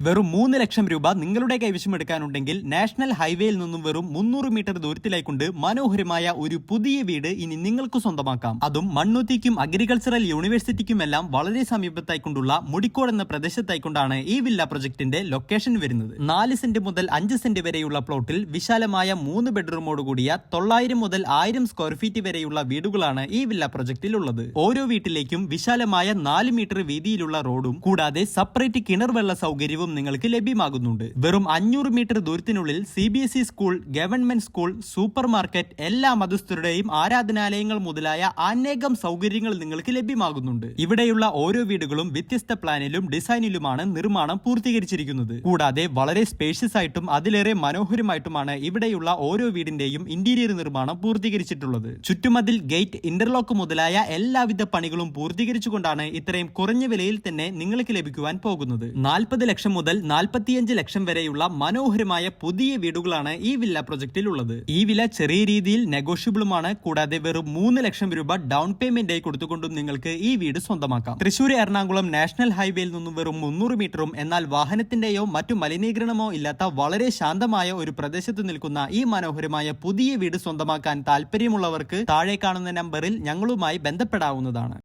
വെറും മൂന്ന് ലക്ഷം രൂപ നിങ്ങളുടെ കൈവശം എടുക്കാനുണ്ടെങ്കിൽ നാഷണൽ ഹൈവേയിൽ നിന്നും വെറും മുന്നൂറ് മീറ്റർ ദൂരത്തിലായിക്കൊണ്ട് മനോഹരമായ ഒരു പുതിയ വീട് ഇനി നിങ്ങൾക്ക് സ്വന്തമാക്കാം. അതും മണ്ണുത്തിക്കും അഗ്രികൾച്ചറൽ യൂണിവേഴ്സിറ്റിക്കുമെല്ലാം വളരെ സമീപത്തായിക്കൊണ്ടുള്ള മുടിക്കോട് എന്ന പ്രദേശത്തായിക്കൊണ്ടാണ് ഈ വില്ല പ്രൊജക്ടിന്റെ ലൊക്കേഷൻ വരുന്നത്. നാല് സെന്റ് മുതൽ അഞ്ച് സെന്റ് വരെയുള്ള പ്ലോട്ടിൽ വിശാലമായ മൂന്ന് ബെഡ്റൂമോട് കൂടിയ തൊള്ളായിരം മുതൽ ആയിരം സ്ക്വയർ ഫീറ്റ് വരെയുള്ള വീടുകളാണ് ഈ വില്ല പ്രൊജക്ടിൽ ഉള്ളത് ഓരോ വീട്ടിലേക്കും വിശാലമായ നാല് മീറ്റർ വീതിയിലുള്ള റോഡും കൂടാതെ സെപ്പറേറ്റ് കിണർ വെള്ള സൗകര്യവും നിങ്ങൾക്ക് ലഭ്യമാകുന്നുണ്ട്. വെറും അഞ്ഞൂറ് metre ദൂരത്തിനുള്ളിൽ C B S E school government school super market എല്ലാ മതസ്ഥരുടെയും ആരാധനാലയങ്ങൾ മുതലായ അനേകം സൗകര്യങ്ങൾ നിങ്ങൾക്ക് ലഭ്യമാകുന്നുണ്ട്. ഇവിടെയുള്ള ഓരോ വീടുകളും വ്യത്യസ്ത പ്ലാനിലും ഡിസൈനിലുമാണ് നിർമ്മാണം പൂർത്തീകരിച്ചിരിക്കുന്നത്. കൂടാതെ വളരെ സ്പേഷ്യസ് ആയിട്ടും അതിലേറെ മനോഹരമായിട്ടുമാണ് ഇവിടെയുള്ള ഓരോ വീടിന്റെയും ഇന്റീരിയർ നിർമ്മാണം പൂർത്തീകരിച്ചിട്ടുള്ളത്. ചുറ്റുമതിൽ ഗേറ്റ് ഇന്റർലോക്ക് മുതലായ എല്ലാവിധ പണികളും പൂർത്തീകരിച്ചുകൊണ്ടാണ് ഇത്രയും കുറഞ്ഞ വിലയിൽ തന്നെ നിങ്ങൾക്ക് ലഭിക്കുവാൻ പോകുന്നത്. നാൽപ്പത് ലക്ഷം മുതൽ നാൽപ്പത്തിയഞ്ച് ലക്ഷം വരെയുള്ള മനോഹരമായ പുതിയ വീടുകളാണ് ഈ വില്ല പ്രൊജക്റ്റിൽ ഉള്ളത് ഈ വില ചെറിയ രീതിയിൽ നെഗോഷ്യബിളുമാണ്. കൂടാതെ വെറും മൂന്ന് ലക്ഷം രൂപ ഡൗൺ പേയ്മെന്റ് ആയി കൊടുത്തുകൊണ്ടും നിങ്ങൾക്ക് ഈ വീട് സ്വന്തമാക്കാം. തൃശൂർ എറണാകുളം നാഷണൽ ഹൈവേയിൽ നിന്നും വെറും മുന്നൂറ് മീറ്ററും എന്നാൽ വാഹനത്തിന്റെയോ മറ്റു മലിനീകരണമോ ഇല്ലാത്ത വളരെ ശാന്തമായ ഒരു പ്രദേശത്ത് നിൽക്കുന്ന ഈ മനോഹരമായ പുതിയ വീട് സ്വന്തമാക്കാൻ താല്പര്യമുള്ളവർക്ക് താഴെ കാണുന്ന നമ്പറിൽ ഞങ്ങളുമായി ബന്ധപ്പെടാവുന്നതാണ്.